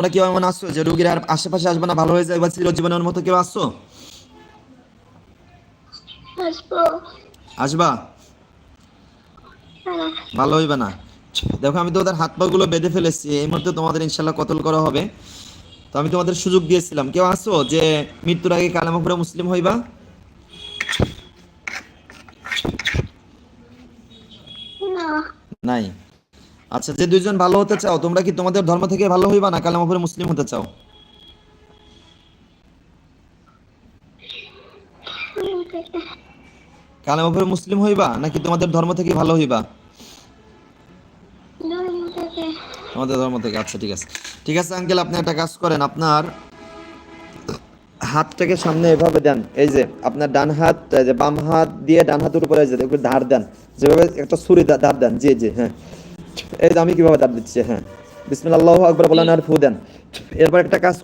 তোমরা কেউ এমন আসছো যে রুগীর আর আশেপাশে আসবে না ভালো হয়ে যায় বা চিরজীবনের মতো কেউ আসছো আসবা। হ্যাঁ। ভালো হইবে না। দেখো আমি তোমাদের হাত পা গুলো বেঁধে ফেলেছি এই মুহূর্তে তোমাদের ইনশাল্লাহ কতল করা হবে। তো আমি তোমাদের সুযোগ দিয়েছিলাম। কেউ আসো যে মৃত্যুর আগে কালামা পড়ে মুসলিম হইবা? না। নাই। আচ্ছা যে দুইজন ভালো হতে চাও, তোমরা কি তোমাদের ধর্ম থেকে ভালো হইবা না কালামা পড়ে মুসলিম হতে চাও? কালামা পড়ে মুসলিম হইবা নাকি তোমাদের ধর্ম থেকে ভালো হইবা? আমাদের ধর্ম থেকে আচ্ছা ঠিক আছে। ঠিক আছে, আঙ্কেল, আপনি একটা কাজ করেন, আপনার হাতটাকে সামনে এভাবে দেন, এই যে আপনার ডান হাত যে বাম হাত দিয়ে ডান হাতের উপরে যে ধার দেন, যেভাবে একটা ছুরি ধার দেন, জি জি হ্যাঁ। এই যে আমি কীভাবে ধার দিচ্ছি হ্যাঁ। বিসমিল আল্লাহ আকবর বলেন আর ফু দেন। এরপর একটা কাজ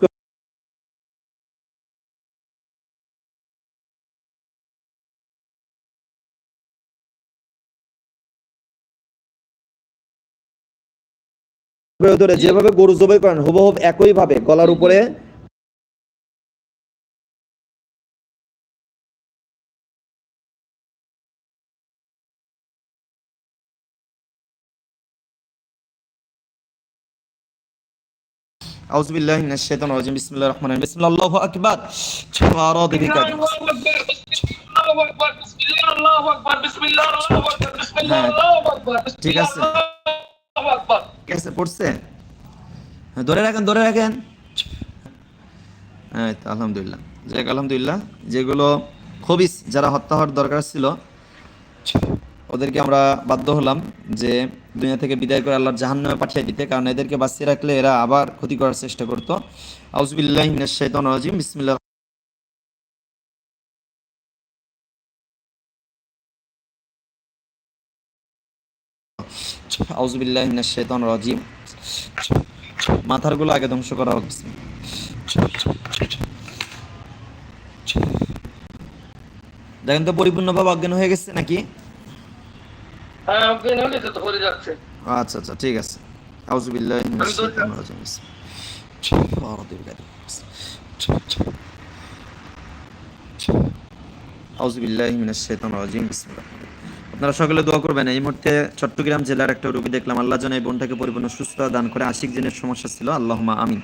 ধরে যেভাবে গরু জবাই করেন হুবহুব একই ভাবে গলার উপরে আউজবিল্লাহ শেতন রাজিম। বিসমিল্লাহ রহমান বিসমিল্লাহ আল্লাহ আকবার। ছাড়ো দিদি কাজ ঠিক আছে। ঠিক আছে, পড়ছে? হ্যাঁ, ধরে রাখেন ধরে রাখেন। হ্যাঁ আলহামদুলিল্লাহ। যাক, আলহামদুলিল্লাহ। যেগুলো খুবই যারা হত্যা হওয়ার দরকার ছিল ওদেরকে আমরা বাধ্য হলাম যে দুনিয়া থেকে বিদায় করে আল্লাহর জাহান্নামে পাঠিয়ে দিতে, কারণ এদেরকে বাঁচিয়ে রাখলে এরা আবার ক্ষতি করার চেষ্টা করতো। আউজবিল্লাহ শাইতানির মাথারগুলো আগে ধ্বংস করা হচ্ছে। দেখেন তো পরিপূর্ণভাবে অজ্ঞান হয়ে গেছে নাকি? হ্যাঁ হলে তো ধরে যাচ্ছে। আচ্ছা আচ্ছা ঠিক আছে। আউজুবিল্লাহ আউজুবিল্লাহ বিসমিল্লাহ। আপনারা সকলে দোয়া করবেন। এই মুহূর্তে চট্টগ্রাম জেলার একটা রোগী দেখলাম। আল্লাহ যেন এই বোনটাকে পরিপূর্ণ সুস্থ দান করে। আশিক জনের সমস্যা ছিল। আল্লাহুম্মা আমিন।